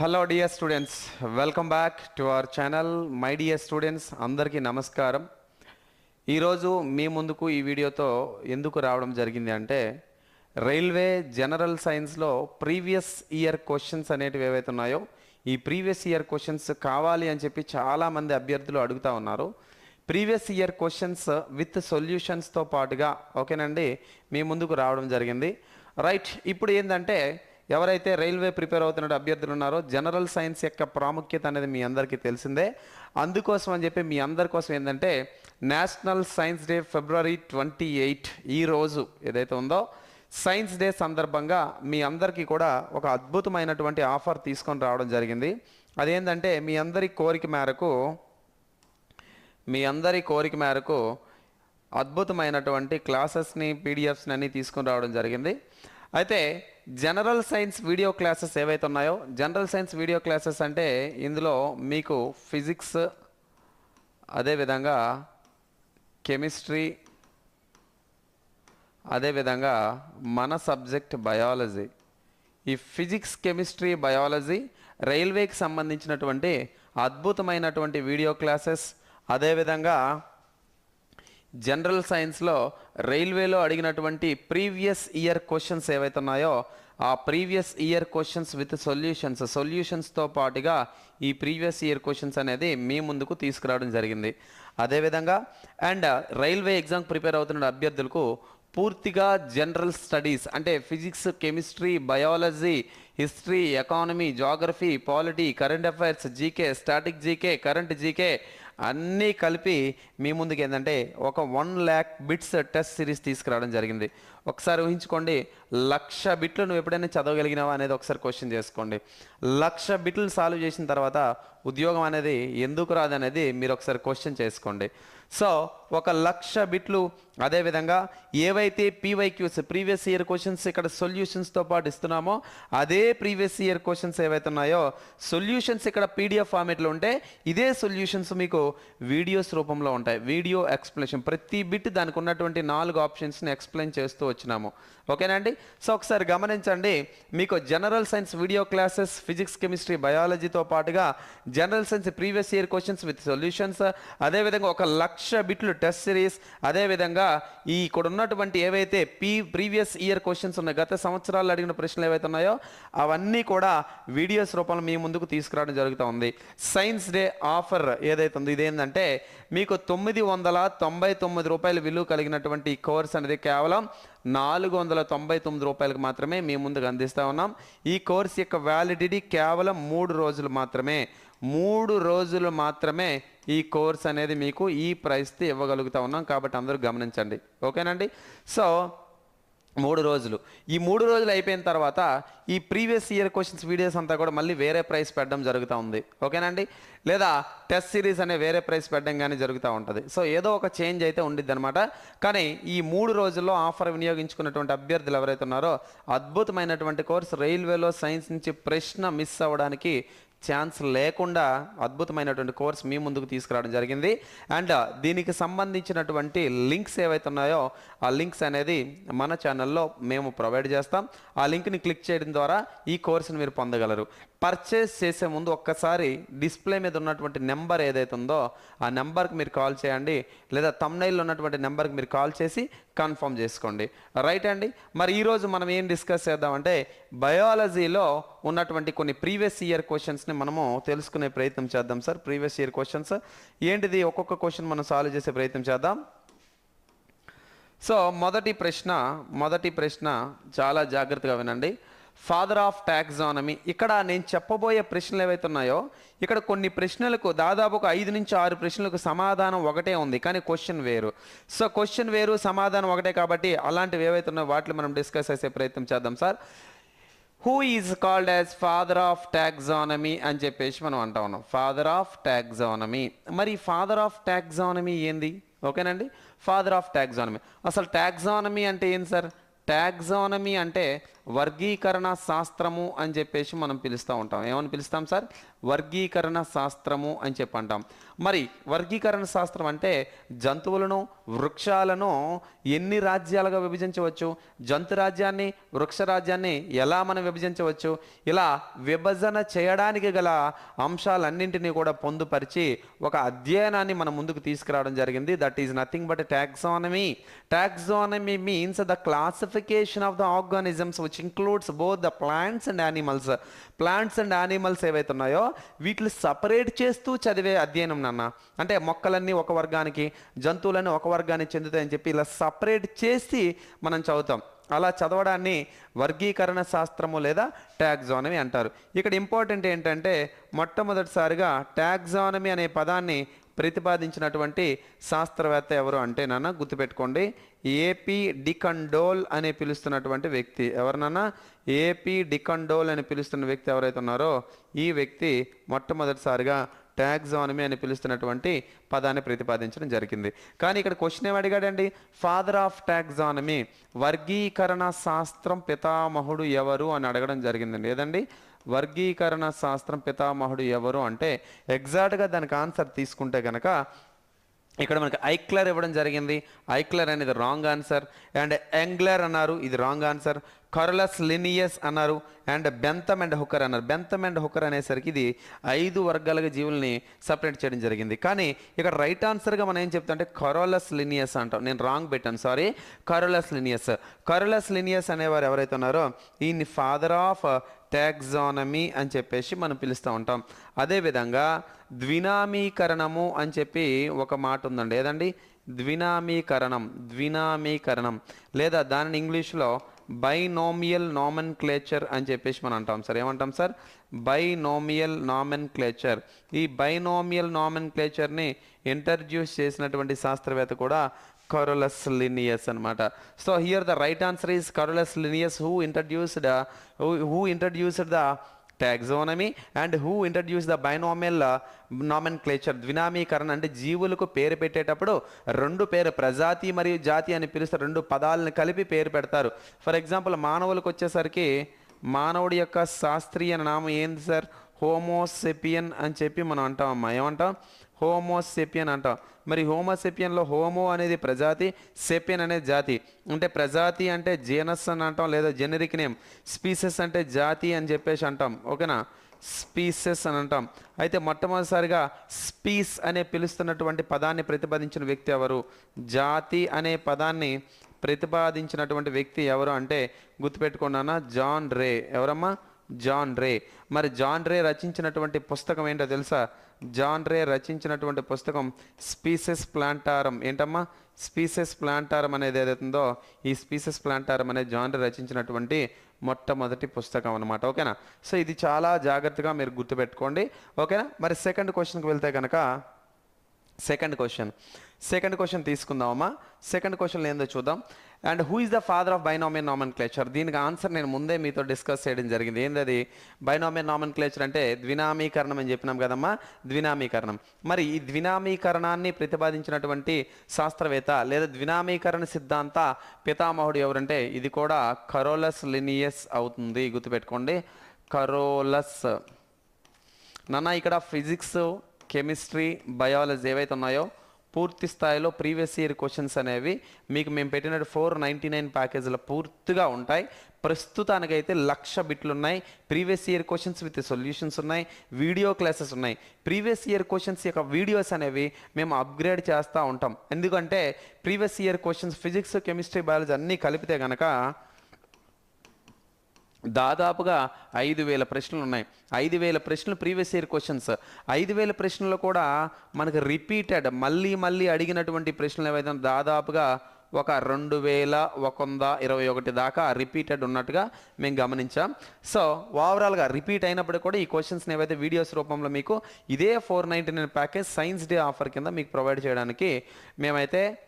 Hello dear students welcome back to our channel my dear students అందరికీ నమస్కారం. ఈరోజు మీ ముందుకు ఈ వీడియోతో ఎందుకు రావడం జరిగింది అంటే రైల్వే జనరల్ సైన్స్లో ప్రీవియస్ ఇయర్ క్వశ్చన్స్ అనేటివి ఏవైతే ఉన్నాయో ఈ ప్రీవియస్ ఇయర్ క్వశ్చన్స్ కావాలి అని చెప్పి చాలామంది అభ్యర్థులు అడుగుతా ఉన్నారు. ప్రీవియస్ ఇయర్ క్వశ్చన్స్ విత్ సొల్యూషన్స్తో పాటుగా ఓకేనండి? మీ ముందుకు రావడం జరిగింది. రైట్ ఇప్పుడు ఏంటంటే ఎవరైతే రైల్వే ప్రిపేర్ అవుతున్న అభ్యర్థులు ఉన్నారో జనరల్ సైన్స్ యొక్క ప్రాముఖ్యత అనేది మీ అందరికీ తెలిసిందే. అందుకోసం అని చెప్పి మీ అందరి కోసం ఏంటంటే national science day February twenty eight ఈ రోజు ఏదైతే ఉందో సైన్స్ డే సందర్భంగా మీ అందరికీ కూడా ఒక అద్భుతమైనటువంటి ఆఫర్ తీసుకొని రావడం జరిగింది. అదేంటంటే మీ అందరి కోరిక మేరకు మీ అందరి కోరిక మేరకు అద్భుతమైనటువంటి క్లాసెస్ని పీడిఎఫ్స్ని అన్నీ తీసుకుని రావడం జరిగింది. అయితే జనరల్ సైన్స్ వీడియో క్లాసెస్ ఏవైతే ఉన్నాయో జనరల్ సైన్స్ వీడియో క్లాసెస్ అంటే ఇందులో మీకు ఫిజిక్స్ అదేవిధంగా కెమిస్ట్రీ అదేవిధంగా మన సబ్జెక్ట్ బయాలజీ. ఈ ఫిజిక్స్ కెమిస్ట్రీ బయాలజీ రైల్వేకి సంబంధించినటువంటి అద్భుతమైనటువంటి వీడియో క్లాసెస్ అదేవిధంగా జనరల్ సైన్స్లో రైల్వేలో అడిగినటువంటి ప్రీవియస్ ఇయర్ క్వశ్చన్స్ ఏవైతే ఉన్నాయో ఆ previous year questions with solutions సొల్యూషన్స్తో పాటుగా ఈ ప్రీవియస్ ఇయర్ క్వశ్చన్స్ అనేది మీ ముందుకు తీసుకురావడం జరిగింది. అదేవిధంగా అండ్ రైల్వే ఎగ్జామ్ ప్రిపేర్ అవుతున్న అభ్యర్థులకు పూర్తిగా జనరల్ స్టడీస్ అంటే physics chemistry biology history economy geography polity current affairs GK static GK current GK అన్నీ కలిపి మీ ముందుకు ఏంటంటే ఒక one lakh bits test series తీసుకురావడం జరిగింది. ఒకసారి ఊహించుకోండి లక్ష బిట్లు నువ్వు ఎప్పుడైనా చదవగలిగినావా అనేది ఒకసారి క్వశ్చన్ చేసుకోండి. లక్ష బిట్లు సాల్వ్ చేసిన తర్వాత ఉద్యోగం అనేది ఎందుకు రాదనేది మీరు ఒకసారి క్వశ్చన్ చేసుకోండి. సో ఒక లక్ష బిట్లు అదేవిధంగా ఏవైతే పీవైక్యూస్ ప్రీవియస్ ఇయర్ క్వశ్చన్స్ ఇక్కడ సొల్యూషన్స్తో పాటు ఇస్తున్నామో అదే ప్రీవియస్ ఇయర్ క్వశ్చన్స్ ఏవైతే ఉన్నాయో సొల్యూషన్స్ ఇక్కడ పీడిఎఫ్ ఫార్మేట్లో ఉంటే ఇదే సొల్యూషన్స్ మీకు వీడియోస్ రూపంలో ఉంటాయి. వీడియో ఎక్స్ప్లెనేషన్ ప్రతి బిట్ దానికి ఉన్నటువంటి నాలుగు ఆప్షన్స్ని ఎక్స్ప్లెయిన్ చేస్తూ వచ్చినాము. ఓకేనా అండి? సో ఒకసారి గమనించండి మీకు general science video classes physics chemistry బయాలజీతో పాటుగా general science previous year questions with solutions అదేవిధంగా ఒక లక్ష బిట్లు టెస్ట్ సిరీస్ అదేవిధంగా ఈ ఇక్కడ ఉన్నటువంటి ఏవైతే పీ ప్రీవియస్ ఇయర్ క్వశ్చన్స్ ఉన్నాయి గత సంవత్సరాలు అడిగిన ప్రశ్నలు ఏవైతే ఉన్నాయో అవన్నీ కూడా వీడియోస్ రూపంలో మీ ముందుకు తీసుకురావడం జరుగుతూ ఉంది. సైన్స్ డే ఆఫర్ ఏదైతే ఉందో ఇదేంటంటే మీకు తొమ్మిది వందల తొంభై తొమ్మిది రూపాయలు విలువ కలిగినటువంటి కోర్స్ అనేది కేవలం నాలుగు వందల తొంభై తొమ్మిది రూపాయలకు మాత్రమే మీ ముందుకు అందిస్తూ ఉన్నాం. ఈ కోర్స్ యొక్క వ్యాలిడిటీ కేవలం మూడు రోజులు మాత్రమే. మూడు రోజులు మాత్రమే ఈ కోర్స్ అనేది మీకు ఈ ప్రైస్తో ఇవ్వగలుగుతా ఉన్నాం కాబట్టి అందరూ గమనించండి. ఓకేనండి? సో మూడు రోజులు. ఈ మూడు రోజులు అయిపోయిన తర్వాత ఈ ప్రీవియస్ ఇయర్ క్వశ్చన్స్ వీడియోస్ అంతా కూడా మళ్ళీ వేరే ప్రైస్ పెట్టడం జరుగుతూ ఉంది. ఓకేనండి? లేదా టెస్ట్ సిరీస్ అనే వేరే ప్రైస్ పెట్టడం కానీ జరుగుతూ ఉంటుంది. సో ఏదో ఒక చేంజ్ అయితే ఉండిద్ది అనమాట కానీ ఈ మూడు రోజుల్లో ఆఫర్ వినియోగించుకున్నటువంటి అభ్యర్థులు ఎవరైతే ఉన్నారో అద్భుతమైనటువంటి కోర్స్ రైల్వేలో సైన్స్ నుంచి ప్రశ్న మిస్ అవ్వడానికి ఛాన్స్ లేకుండా అద్భుతమైనటువంటి కోర్స్ మీ ముందుకు తీసుకురావడం జరిగింది. అండ్ దీనికి సంబంధించినటువంటి లింక్స్ ఏవైతే ఉన్నాయో ఆ లింక్స్ అనేది మన ఛానల్లో మేము ప్రొవైడ్ చేస్తాం. ఆ లింక్ని క్లిక్ చేయడం ద్వారా ఈ కోర్సుని మీరు పొందగలరు. పర్చేస్ చేసే ముందు ఒక్కసారి డిస్ప్లే మీద ఉన్నటువంటి నెంబర్ ఏదైతే ఉందో ఆ నెంబర్కి మీరు కాల్ చేయండి. లేదా తమ్నైల్లో ఉన్నటువంటి నెంబర్కి మీరు కాల్ చేసి కన్ఫర్మ్ చేసుకోండి. రైట్ అండి? మరి ఈరోజు మనం ఏం డిస్కస్ చేద్దామంటే బయాలజీలో ఉన్నటువంటి కొన్ని ప్రీవియస్ ఇయర్ క్వశ్చన్స్ని మనము తెలుసుకునే ప్రయత్నం చేద్దాం సార్. ప్రీవియస్ ఇయర్ క్వశ్చన్స్ ఏంటిది? ఒక్కొక్క క్వశ్చన్ మనం సాల్వ్ చేసే ప్రయత్నం చేద్దాం. సో మొదటి ప్రశ్న మొదటి ప్రశ్న చాలా జాగ్రత్తగా వినండి. ఫాదర్ ఆఫ్ టాక్సానమీ ఇక్కడ నేను చెప్పబోయే ప్రశ్నలు ఏవైతే ఉన్నాయో ఇక్కడ కొన్ని ప్రశ్నలకు దాదాపు ఒక ఐదు నుంచి ఆరు ప్రశ్నలకు సమాధానం ఒకటే ఉంది కానీ క్వశ్చన్ వేరు. సో క్వశ్చన్ వేరు సమాధానం ఒకటే కాబట్టి అలాంటివి ఏవైతే ఉన్నాయో వాటిని మనం డిస్కస్ చేసే ప్రయత్నం చేద్దాం sir who is called as father of taxonomy అని చెప్పేసి మనం అంటా ఉన్నాం. ఫాదర్ ఆఫ్ టాక్సానమీ మరి ఫాదర్ ఆఫ్ టాక్సానమీ ఏంది? ఓకేనండి? ఫాదర్ ఆఫ్ టాక్సానమీ అసలు టాక్సానమీ అంటే ఏంది సార్ టాక్సానమీ అంటే వర్గీకరణ శాస్త్రము అని చెప్పేసి మనం పిలుస్తూ ఉంటాం. ఏమని పిలుస్తాం సార్? వర్గీకరణ శాస్త్రము అని చెప్పి అంటాం మరి వర్గీకరణ శాస్త్రం అంటే జంతువులను వృక్షాలను ఎన్ని రాజ్యాలుగా విభజించవచ్చు? జంతు రాజ్యాన్ని వృక్ష రాజ్యాన్ని ఎలా మనం విభజించవచ్చు? ఇలా విభజన చేయడానికి గల అంశాలన్నింటినీ కూడా పొందుపరిచి ఒక అధ్యయనాన్ని మనం ముందుకు తీసుకురావడం జరిగింది. That is nothing but taxonomy taxonomy means the classification of the organisms which includes both the plants and animals plants and animals ఏవైతే ఉన్నాయో వీటిని సపరేట్ చేస్తూ చదివే అధ్యయనం నాన్న. అంటే మొక్కలన్నీ ఒక వర్గానికి జంతువులన్నీ ఒక వర్గానికి చెందుతాయని చెప్పి ఇలా సపరేట్ చేసి మనం చదువుతాం. అలా చదవడాన్ని వర్గీకరణ శాస్త్రము లేదా ట్యాక్సానమీ అంటారు. ఇక్కడ ఇంపార్టెంట్ ఏంటంటే మొట్టమొదటిసారిగా ట్యాక్సానమీ అనే పదాన్ని ప్రతిపాదించినటువంటి శాస్త్రవేత్త ఎవరు అంటే నాన్న గుర్తుపెట్టుకోండి. ఏపీ డికండోల్ అని పిలుస్తున్నటువంటి వ్యక్తి ఎవరినన్నా? ఏపీ డికండోల్ అని పిలుస్తున్న వ్యక్తి ఎవరైతే ఉన్నారో ఈ వ్యక్తి మొట్టమొదటిసారిగా ట్యాక్సానమీ అని పిలుస్తున్నటువంటి పదాన్ని ప్రతిపాదించడం జరిగింది. కానీ ఇక్కడ క్వశ్చన్ ఏమి అడిగాడండి? ఫాదర్ ఆఫ్ ట్యాక్సానమీ వర్గీకరణ శాస్త్రం పితామహుడు ఎవరు అని అడగడం జరిగిందండి. ఏదండి? వర్గీకరణ శాస్త్రం పితామహుడు ఎవరు అంటే ఎగ్జాక్ట్గా దానికి ఆన్సర్ తీసుకుంటే కనుక ఇక్కడ మనకి ఐక్లర్ ఇవ్వడం జరిగింది. ఐక్లర్ అనేది రాంగ్ ఆన్సర్ అండ్ ఎంగ్లర్ అన్నారు ఇది రాంగ్ ఆన్సర్ కరలస్ లినియస్ అన్నారు అండ్ బెంతమ్ అండ్ హుకర్ అన్నారు. బెంతమ్ అండ్ హుకర్ అనేసరికి ఇది ఐదు వర్గాలుగా జీవుల్ని సపరేట్ చేయడం జరిగింది. కానీ ఇక్కడ రైట్ ఆన్సర్గా మనం ఏం చెప్తాం అంటే కరోలస్ లినియస్ అంటాం. నేను రాంగ్ పెట్టాను sorry. Carolus Linnaeus. Carolus Linnaeus అనేవారు ఎవరైతే ఉన్నారో ఈయన్ని ఫాదర్ ఆఫ్ టాక్సానమీ అని చెప్పేసి మనం పిలుస్తూ ఉంటాం. అదేవిధంగా ద్వినామీకరణము అని చెప్పి ఒక మాట ఉందండి. ఏదండి? ద్వినామీకరణం ద్వినామీకరణం. లేదా దానిని ఇంగ్లీష్లో బైనోమియల్ నామన్ క్లేచర్ అని చెప్పేసి మనం అంటాం సార్. ఏమంటాం సార్? బైనోమియల్ నామన్ క్లేచర్ ఈ బైనోమియల్ నామన్ క్లేచర్ని ఇంట్రడ్యూస్ చేసినటువంటి శాస్త్రవేత్త కూడా కరోలస్ లినియస్ అనమాట so here the right answer is Carolus Linnaeus who introduced who introduced the taxonomy and who introduce the binomial nomenclature ద్వినామీకరణ అంటే జీవులకు పేరు పెట్టేటప్పుడు రెండు పేరు ప్రజాతి మరియు జాతి అని పిలుస్తారు రెండు పదాలను కలిపి పేరు పెడతారు. ఫర్ ఎగ్జాంపుల్ మానవులకు వచ్చేసరికి మానవుడి యొక్క శాస్త్రీయ నామం ఏంది సార్? హోమోసెపియన్ అని చెప్పి మనం అంటాం అమ్మా. ఏమంటాం? హోమోసెపియన్ అంటాం. మరి హోమోసెపియన్లో హోమో అనేది ప్రజాతి సెపియన్ అనేది జాతి. అంటే ప్రజాతి అంటే జీనస్ అని అంటాం లేదా జెనరిక్ నేమ్. స్పీసెస్ అంటే జాతి అని చెప్పేసి అంటాం. ఓకేనా? స్పీసెస్ అని అంటాం. అయితే మొట్టమొదటిసారిగా స్పీస్ అనే పిలుస్తున్నటువంటి పదాన్ని ప్రతిపాదించిన వ్యక్తి ఎవరు? జాతి అనే పదాన్ని ప్రతిపాదించినటువంటి వ్యక్తి ఎవరు అంటే గుర్తుపెట్టుకున్నానా జాన్ రే. ఎవరమ్మా? John Ray. మరి జాన్ రే రచించినటువంటి పుస్తకం ఏంటో తెలుసా? జాన్ రే రచించినటువంటి పుస్తకం స్పీసెస్ ప్లాంటారం. ఏంటమ్మా? స్పీసెస్ ప్లాంటారం అనేది ఏదైతుందో ఈ స్పీసెస్ ప్లాంటారం అనేది జాన్ రే రచించినటువంటి మొట్టమొదటి పుస్తకం అనమాట ఓకేనా? సో ఇది చాలా జాగ్రత్తగా మీరు గుర్తుపెట్టుకోండి. ఓకేనా? మరి సెకండ్ క్వశ్చన్కి వెళ్తే కనుక సెకండ్ క్వశ్చన్. సెకండ్ క్వశ్చన్ తీసుకుందామమ్మా. సెకండ్ క్వశ్చన్ ఏందో చూద్దాం. And who is the father of binomial nomenclature దీనికి ఆన్సర్ నేను ముందే మీతో డిస్కస్ చేయడం జరిగింది. ఏంటది బైనామియల్ నామన్ క్లేచర్ అంటే ద్వినామీకరణం అని చెప్పినాం కదమ్మా. ద్వినామీకరణం. మరి ఈ ద్వినామీకరణాన్ని ప్రతిపాదించినటువంటి శాస్త్రవేత్త లేదా ద్వినామీకరణ సిద్ధాంత పితామహుడు ఎవరంటే ఇది కూడా కరోలస్ లినియస్ అవుతుంది. గుర్తుపెట్టుకోండి. కరోలస్ నాన్న ఇక్కడ ఫిజిక్స్ కెమిస్ట్రీ బయాలజీ ఏవైతే ఉన్నాయో పూర్తి స్థాయిలో ప్రీవియస్ ఇయర్ క్వశ్చన్స్ అనేవి మీకు మేము పెట్టిన ఫోర్ నైంటీ నైన్ ప్యాకేజీలో పూర్తిగా ఉంటాయి. ప్రస్తుతానికైతే లక్ష బిట్లు ఉన్నాయి previous year questions with solutions ఉన్నాయి. వీడియో క్లాసెస్ ఉన్నాయి. ప్రీవియస్ ఇయర్ క్వశ్చన్స్ యొక్క వీడియోస్ అనేవి మేము అప్గ్రేడ్ చేస్తూ ఉంటాం. ఎందుకంటే previous year questions physics chemistry biology అన్నీ కలిపితే కనుక దాదాపుగా ఐదు వేల ప్రశ్నలు ఉన్నాయి. ఐదు వేల ప్రశ్నలు ప్రీవియస్ ఇయర్ క్వశ్చన్స్. ఐదు వేల ప్రశ్నలు కూడా మనకు రిపీటెడ్ మళ్ళీ మళ్ళీ అడిగినటువంటి ప్రశ్నలు ఏవైతే దాదాపుగా ఒక రెండు వేల ఒక వంద ఇరవై ఒకటి దాకా రిపీటెడ్ ఉన్నట్టుగా మేము గమనించాం. సో ఓవరాల్గా రిపీట్ అయినప్పుడు కూడా ఈ క్వశ్చన్స్ని ఏవైతే వీడియోస్ రూపంలో మీకు ఇదే four ninety nine package science day offer కింద మీకు ప్రొవైడ్ చేయడానికి మేమైతే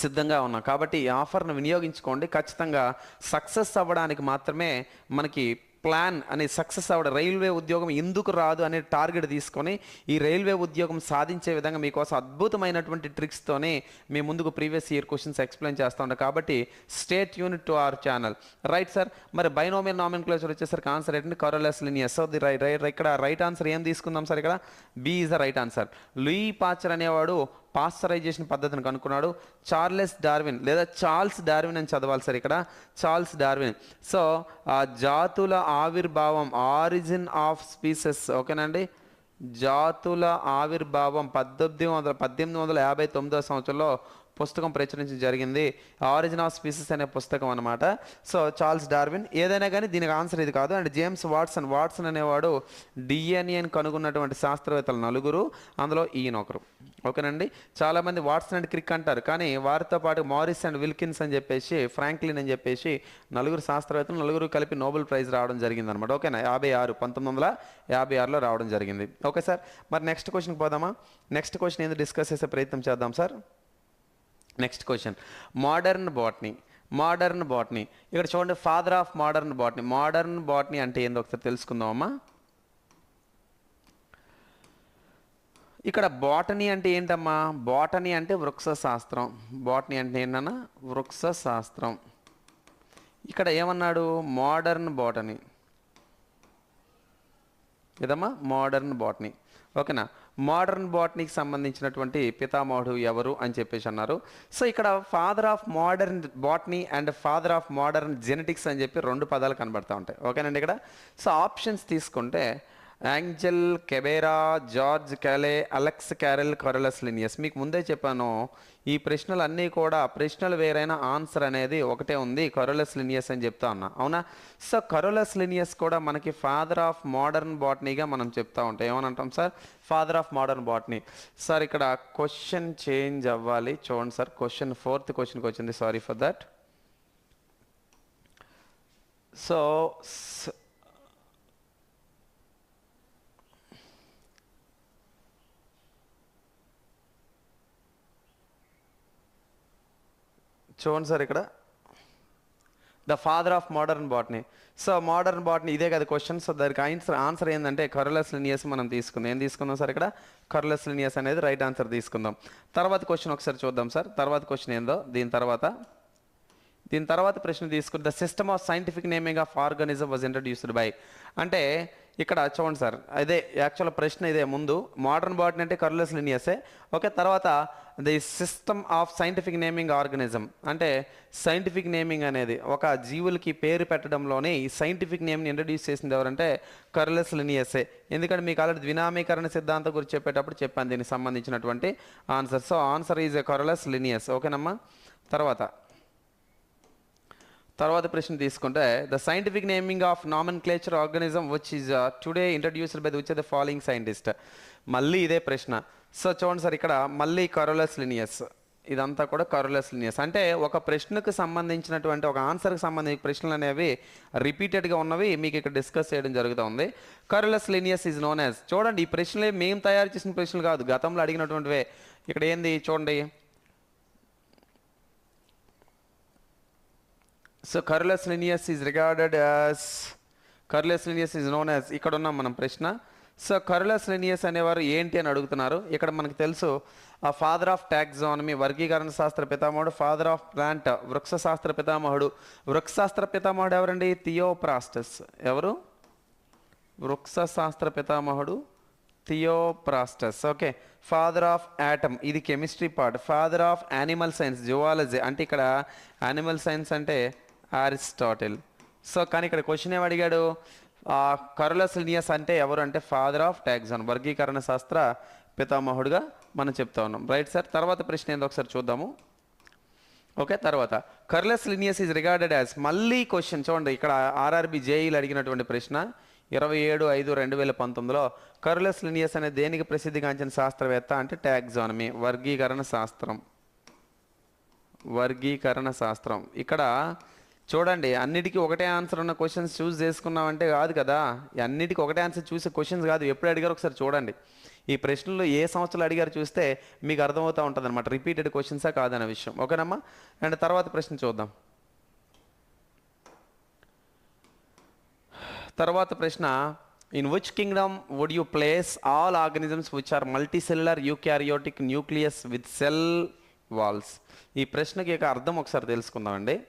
సిద్ధంగా ఉన్నాం. కాబట్టి ఈ ఆఫర్ను వినియోగించుకోండి. ఖచ్చితంగా సక్సెస్ అవ్వడానికి మాత్రమే మనకి ప్లాన్ అనే సక్సెస్ అవ్వడం రైల్వే ఉద్యోగం ఎందుకు రాదు అనే టార్గెట్ తీసుకొని ఈ రైల్వే ఉద్యోగం సాధించే విధంగా మీకోసం అద్భుతమైనటువంటి ట్రిక్స్తోనే మీ ముందుకు ప్రీవియస్ ఇయర్ క్వశ్చన్స్ ఎక్స్ప్లెయిన్ చేస్తూ ఉంటాం. కాబట్టి stay tuned to our channel. Right sir మరి బైనోమియల్ నామిన్ క్లోజర్ వచ్చేసరికి ఆన్సర్ ఏంటంటే Carolus Linnaeus so the right ఇక్కడ రైట్ ఆన్సర్ ఏం తీసుకుందాం సార్ ఇక్కడ? B is the right answer. Louis Pasteur అనేవాడు పాస్చరైజేషన్ పద్ధతిని కనుక్కున్నాడు. చార్లెస్ డార్విన్ లేదా చార్ల్స్ డార్విన్ అని చదవాలి సార్ ఇక్కడ. Charles Darwin. సో ఆ జాతుల ఆవిర్భావం ఆరిజిన్ ఆఫ్ స్పీసెస్ ఓకేనండి జాతుల ఆవిర్భావం పద్దెనిమిది వందల పద్దెనిమిది వందల యాభై తొమ్మిదో సంవత్సరంలో పుస్తకం ప్రచురించడం జరిగింది. ఆరిజిన్ ఆఫ్ స్పీసెస్ అనే పుస్తకం అనమాట సో చార్ల్స్ డార్విన్ ఏదైనా కానీ దీనికి ఆన్సర్ ఇది కాదు. అండ్ జేమ్స్ వాట్సన్ వాట్సన్ అనేవాడు డిఎన్ఏని కనుగొన్నటువంటి శాస్త్రవేత్తలు నలుగురు. అందులో ఈయన ఒకరు. ఓకేనండి? చాలామంది వాట్సన్ అండ్ క్రిక్ అంటారు. కానీ వారితో పాటు మారిస్ అండ్ విల్కిన్స్ అని చెప్పేసి ఫ్రాంక్లిన్ అని చెప్పేసి నలుగురు శాస్త్రవేత్తలు నలుగురు కలిపి నోబెల్ ప్రైజ్ రావడం జరిగింది అనమాట ఓకేనా? యాభై ఆరు పంతొమ్మిది వందల యాభై ఆరులో రావడం జరిగింది. Okay sir. మరి నెక్స్ట్ క్వశ్చన్కి పోదామా? నెక్స్ట్ క్వశ్చన్ ఏంది? డిస్కస్ చేసే ప్రయత్నం చేద్దాం sir. Next question modern botany modern botany ఇక్కడ చూడండి father of modern botany modern botany అంటే ఏందో ఒకసారి తెలుసుకుందామమ్మా ఇక్కడ బాటనీ అంటే ఏంటమ్మా? బాటనీ అంటే వృక్ష శాస్త్రం బాటనీ అంటే ఏంటన్నా? వృక్ష శాస్త్రం ఇక్కడ ఏమన్నాడు? మోడర్న్ బాటనీ ఇదమ్మా మోడర్న్ బాటనీ ఓకేనా? మోడర్న్ బాటనీకి సంబంధించినటువంటి పితామహుడు ఎవరు అని చెప్పేసి అన్నారు. సో ఇక్కడ father of modern botany and father of modern genetics అని చెప్పి రెండు పదాలు కనబడతా ఉంటాయి. ఓకేనండి ఇక్కడ? సో ఆప్షన్స్ తీసుకుంటే Angel Cabrera George Cayley Alex Carrel Carolus Linnaeus మీకు ముందే చెప్పాను ఈ ప్రశ్నలు అన్నీ కూడా ప్రశ్నలు వేరైన ఆన్సర్ అనేది ఒకటే ఉంది కరోలస్ లినియస్ అని చెప్తా ఉన్నా. అవునా? సో కరోలస్ లినియస్ కూడా మనకి ఫాదర్ ఆఫ్ మోడర్న్ బాటనీగా మనం చెప్తా ఉంటాం. ఏమని అంటాం sir? Father of modern botany sir ఇక్కడ క్వశ్చన్ చేంజ్ అవ్వాలి. చూడండి సార్ క్వశ్చన్ ఫోర్త్ క్వశ్చన్కి వచ్చింది. సారీ ఫర్ దట్ సో చూడండి సార్ ఇక్కడ. The father of modern botany so modern botany ఇదే కదా క్వశ్చన్ సో దానికి ఆన్సర్ ఆన్సర్ ఏంటంటే కరులస్ లినియస్ మనం తీసుకుందాం. ఏం తీసుకుందాం సార్ ఇక్కడ? కరులస్ లినియస్ అనేది రైట్ ఆన్సర్ తీసుకుందాం. తర్వాత క్వశ్చన్ ఒకసారి చూద్దాం సార్. తర్వాత క్వశ్చన్ ఏందో? దీని తర్వాత. దీని తర్వాత ప్రశ్న తీసుకుని the system of scientific naming of organism was introduced by అంటే ఇక్కడ చూడండి సార్. అదే యాక్చువల్ ప్రశ్న ఇదే. ముందు మోడర్న్ బాటనీ అంటే కర్లస్ లినియసే ఓకే తర్వాత the system of scientific naming organism అంటే సైంటిఫిక్ నేమింగ్ అనేది ఒక జీవులకి పేరు పెట్టడంలోనే ఈ సైంటిఫిక్ నేమ్ని ఇంట్రడ్యూస్ చేసింది ఎవరంటే కర్లెస్ లినియసే ఎందుకంటే మీకు ఆల్రెడీ ద్వినామీకరణ సిద్ధాంతం గురించి చెప్పేటప్పుడు చెప్పాను దీనికి సంబంధించినటువంటి answer so answer is a Carolus Linnaeus ఓకేనమ్మా? తర్వాత తర్వాత ప్రశ్న తీసుకుంటే the scientific naming of nomenclature organism which is today introduced by which the following scientist మళ్ళీ ఇదే ప్రశ్న. సో చూడండి సార్ ఇక్కడ మళ్ళీ కరోలస్ లినియస్. ఇదంతా కూడా కరోలస్ లినియస్. అంటే ఒక ప్రశ్నకు సంబంధించినటువంటి ఒక ఆన్సర్కి సంబంధించిన ప్రశ్నలు అనేవి రిపీటెడ్గా ఉన్నవి మీకు ఇక్కడ డిస్కస్ చేయడం జరుగుతుంది. Carolus Linnaeus is known as. చూడండి ఈ ప్రశ్నలే మేము తయారు చేసిన ప్రశ్నలు కాదు. గతంలో అడిగినటువంటివే. ఇక్కడ ఏంది చూడండి. So Carolus Linnaeus is regarded as Carolus Linnaeus is known as. ఇక్కడ ఉన్నాం మనం ప్రశ్న. సో కరులస్ లినియస్ అనేవారు ఏంటి అని అడుగుతున్నారు? ఇక్కడ మనకు తెలుసు ఆ ఫాదర్ ఆఫ్ టాక్సానమీ వర్గీకరణ శాస్త్ర పితామహుడు ఫాదర్ ఆఫ్ ప్లాంట్ వృక్ష శాస్త్ర పితామహుడు. వృక్ష శాస్త్ర పితామహుడు ఎవరండి? థియోప్రాస్టస్ ఎవరు? వృక్ష శాస్త్ర పితామహుడు Theophrastus okay father of atom ఇది chemistry part father of animal science zoology అంటే ఇక్కడ యానిమల్ సైన్స్ అంటే అరిస్టాటిల్ సో కానీ ఇక్కడ క్వశ్చన్ ఏమడిగాడు అడిగాడు లినియస్ అంటే ఎవరు అంటే ఫాదర్ ఆఫ్ టాక్సాన్ వర్గీకరణ శాస్త్ర పితామహుడుగా మనం చెప్తా ఉన్నాం. రైట్ సార్ తర్వాత ప్రశ్న ఏందో ఒకసారి చూద్దాము. ఓకే తర్వాత. Carolus Linnaeus is regarded as మళ్ళీ క్వశ్చన్ చూడండి ఇక్కడ ఆర్ఆర్బి జేఈలు అడిగినటువంటి ప్రశ్న. ఇరవై ఏడు ఐదు రెండు వేల పంతొమ్మిదిలో కర్లెస్ లినియస్ అనే దేనికి ప్రసిద్ధిగాంచిన శాస్త్రవేత్త అంటే టాక్సానమీ వర్గీకరణ శాస్త్రం. వర్గీకరణ శాస్త్రం. ఇక్కడ చూడండి అన్నిటికీ ఒకటే ఆన్సర్ ఉన్న క్వశ్చన్స్ చూస్ చేసుకున్నామంటే కాదు కదా. అన్నిటికీ ఒకటే ఆన్సర్ చూసే క్వశ్చన్స్ కాదు. ఎప్పుడు అడిగారు ఒకసారి చూడండి. ఈ ప్రశ్నలు ఏ సంవత్సరాలు అడిగారు చూస్తే మీకు అర్థమవుతూ ఉంటుంది అనమాట రిపీటెడ్ క్వశ్చన్సా కాదనే విషయం. ఓకేనమ్మా? అండ్ తర్వాత ప్రశ్న చూద్దాం. తర్వాత ప్రశ్న in which kingdom would you place all organisms which are multicellular eukaryotic nucleus with cell walls ఈ ప్రశ్నకి యొక్క అర్థం ఒకసారి తెలుసుకుందామండి.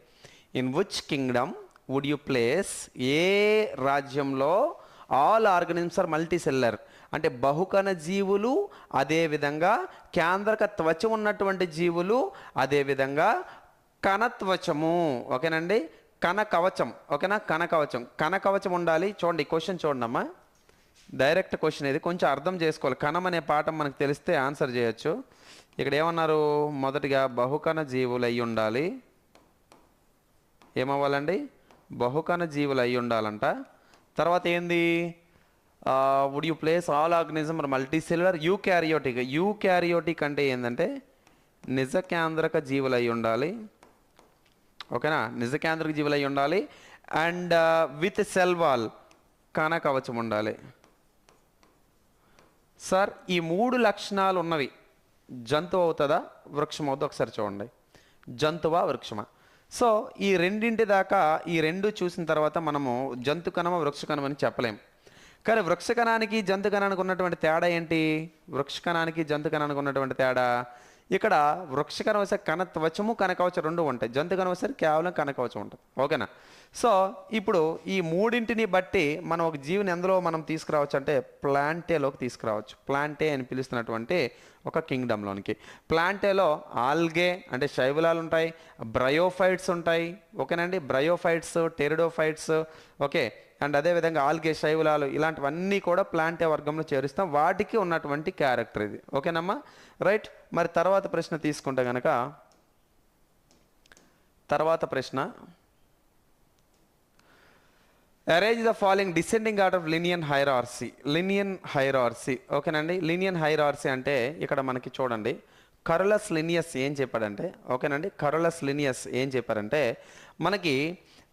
In which kingdom would you place ఏ రాజ్యంలో ఆల్ ఆర్గనిజమ్స్ ఆర్ మల్టీసెల్లర్ అంటే బహుకణ జీవులు అదేవిధంగా కేంద్రక త్వచం ఉన్నటువంటి జీవులు అదేవిధంగా కణత్వచము. ఓకేనండి? కణ కవచం ఓకేనా? కణ కవచం కణ కవచం ఉండాలి. చూడండి క్వశ్చన్ చూడండి అమ్మా. డైరెక్ట్ క్వశ్చన్ ఇది. కొంచెం అర్థం చేసుకోవాలి. కణం అనే పాఠం మనకు తెలిస్తే ఆన్సర్ చేయొచ్చు. ఇక్కడ ఏమన్నారు? మొదటిగా బహుకణ జీవులు అయి ఉండాలి. ఏమవ్వాలండి? బహుకణ జీవులు అయి ఉండాలంట. తర్వాత ఏంది? Would you place all organism multicellular eukaryotic eukaryotic అంటే ఏంటంటే నిజ కేంద్రక జీవులు అయి ఉండాలి. ఓకేనా? నిజ కేంద్రక జీవులు అయి ఉండాలి. అండ్ విత్ సెల్ వాల్ కణ కవచం ఉండాలి. సార్ ఈ మూడు లక్షణాలు ఉన్నవి. జంతువు అవుతుందా? వృక్షం అవుతుందా ఒకసారి చూడండి. జంతువా? వృక్షమా? సో ఈ రెండింటి దాకా ఈ రెండు చూసిన తర్వాత మనము జంతు కణమ వృక్ష కణం అని చెప్పలేం. కానీ వృక్ష కణానికి జంతు కణానికి ఉన్నటువంటి తేడా ఏంటి? వృక్ష కణానికి జంతు కణానికి ఉన్నటువంటి తేడా? ఇక్కడ వృక్ష కణం కణ త్వచము కనకవచం రెండు ఉంటాయి. జంతు కనవసరి కేవలం కనకవచం ఉంటుంది. ఓకేనా? సో ఇప్పుడు ఈ మూడింటిని బట్టి మనం ఒక జీవిని ఎందులో మనం తీసుకురావచ్చు అంటే ప్లాంటేలోకి తీసుకురావచ్చు. ప్లాంటే అని పిలుస్తున్నటువంటి ఒక కింగ్డమ్లోనికి. ప్లాంటేలో ఆల్గే అంటే శైవలాలు ఉంటాయి బ్రయోఫైట్స్ ఉంటాయి ఓకేనండి? Bryophytes pteridophytes okay? అండ్ అదేవిధంగా ఆల్గే శైవలాలు ఇలాంటివన్నీ కూడా ప్లాంటే వర్గంలో చేరుస్తాం. వాటికి ఉన్నటువంటి క్యారెక్టర్ ఇది. ఓకేనమ్మా? రైట్. మరి తర్వాత ప్రశ్న తీసుకుంటే కనుక తర్వాత ప్రశ్న arrange the following descending order of Linnaean hierarchy Linnaean hierarchy ఓకేనండి లినియన్ హైరార్సీ అంటే ఇక్కడ మనకి చూడండి కరులస్ లినియస్ ఏం చెప్పాడంటే ఓకేనండి కరులస్ లినియస్ ఏం చెప్పారంటే మనకి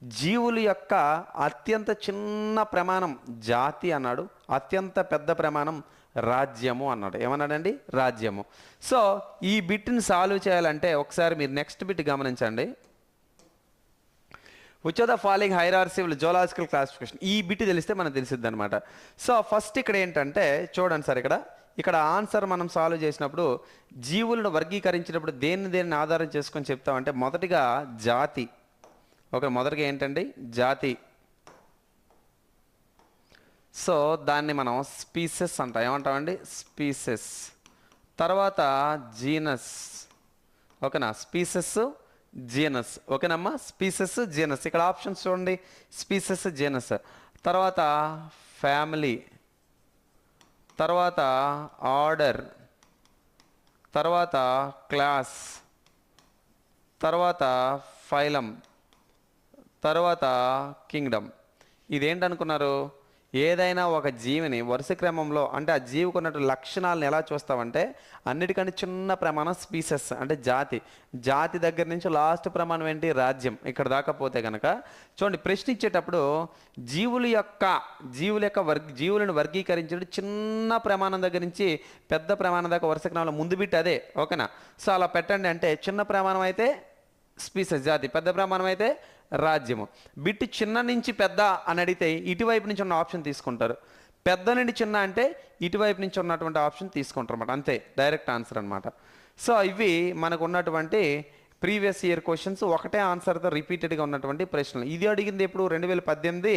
జీవుల యొక్క అత్యంత చిన్న ప్రమాణం జాతి అన్నాడు అత్యంత పెద్ద ప్రమాణం రాజ్యము అన్నాడు ఏమన్నాడండి రాజ్యము సో ఈ బిట్ని సాల్వ్ చేయాలంటే ఒకసారి మీరు నెక్స్ట్ బిట్ గమనించండి. Which are the following hierarchical zoological classification. ఈ బిట్ తెలిస్తే మనకు తెలిసిద్ది అనమాట సో ఫస్ట్ ఇక్కడ ఏంటంటే చూడండి సార్ ఇక్కడ. ఇక్కడ ఆన్సర్ మనం సాల్వ్ చేసినప్పుడు జీవులను వర్గీకరించినప్పుడు దేన్ని దేన్ని ఆధారం చేసుకొని చెప్తామంటే మొదటిగా జాతి. ఓకే మొదటిగా ఏంటండి? జాతి. సో దాన్ని మనం స్పీసెస్ అంటాం. ఏమంటామండి? స్పీసెస్. తర్వాత జీనస్. ఓకేనా? స్పీసెస్. జీనస్ ఓకేనమ్మా? స్పీసెస్ జీనస్ ఇక్కడ ఆప్షన్స్ చూడండి. స్పీసెస్ జీనస్ తర్వాత ఫ్యామిలీ తర్వాత ఆర్డర్ తర్వాత క్లాస్ తర్వాత ఫైలం తర్వాత కింగ్డమ్ ఇదేంటనుకున్నారు? ఏదైనా ఒక జీవిని వరుస క్రమంలో అంటే ఆ జీవికి ఉన్నట్టు లక్షణాలను ఎలా చూస్తామంటే అన్నిటికంటే చిన్న ప్రమాణం స్పీసెస్ అంటే జాతి. జాతి దగ్గర నుంచి లాస్ట్ ప్రమాణం ఏంటి? రాజ్యం. ఇక్కడ దాకా పోతే కనుక చూడండి ప్రశ్న ఇచ్చేటప్పుడు జీవుల యొక్క జీవుల యొక్క వర్గ జీవులను వర్గీకరించడం చిన్న ప్రమాణం దగ్గర నుంచి పెద్ద ప్రమాణం దాకా వరుస క్రమంలో ముందు బిట్ అదే ఓకేనా? సో అలా పెట్టండి అంటే చిన్న ప్రమాణం అయితే స్పీసెస్ జాతి. పెద్ద ప్రమాణం అయితే రాజ్యము. బిట్ చిన్న నుంచి పెద్ద అని అడిగితే ఇటువైపు నుంచి ఉన్న ఆప్షన్ తీసుకుంటారు. పెద్ద నుండి చిన్న అంటే ఇటువైపు నుంచి ఉన్నటువంటి ఆప్షన్ తీసుకుంటారు అనమాట అంతే డైరెక్ట్ ఆన్సర్ అనమాట సో ఇవి మనకు ఉన్నటువంటి ప్రీవియస్ ఇయర్ క్వశ్చన్స్ ఒకటే ఆన్సర్తో రిపీటెడ్గా ఉన్నటువంటి ప్రశ్నలు. ఇది అడిగింది ఎప్పుడు? రెండు వేల పద్దెనిమిది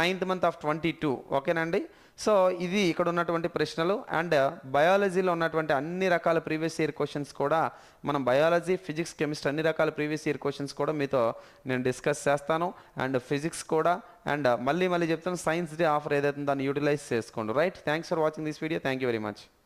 ninth month of twenty two. ఓకేనండి? సో ఇది ఇక్కడ ఉన్నటువంటి ప్రశ్నలు. అండ్ బయాలజీలో ఉన్నటువంటి అన్ని రకాల ప్రీవియస్ ఇయర్ క్వశ్చన్స్ కూడా మనం బయాలజీ ఫిజిక్స్ కెమిస్ట్రీ అన్ని రకాల ప్రీవియస్ ఇయర్ క్వశ్చన్స్ కూడా మీతో నేను డిస్కస్ చేస్తాను. అండ్ ఫిజిక్స్ కూడా. అండ్ మళ్ళీ మళ్ళీ చెప్తాను. సైన్స్ డే ఆఫర్ ఏదైతే దాన్ని యూటిలైజ్ చేసుకోండి. Right? Thanks for watching this video. Thank you very much.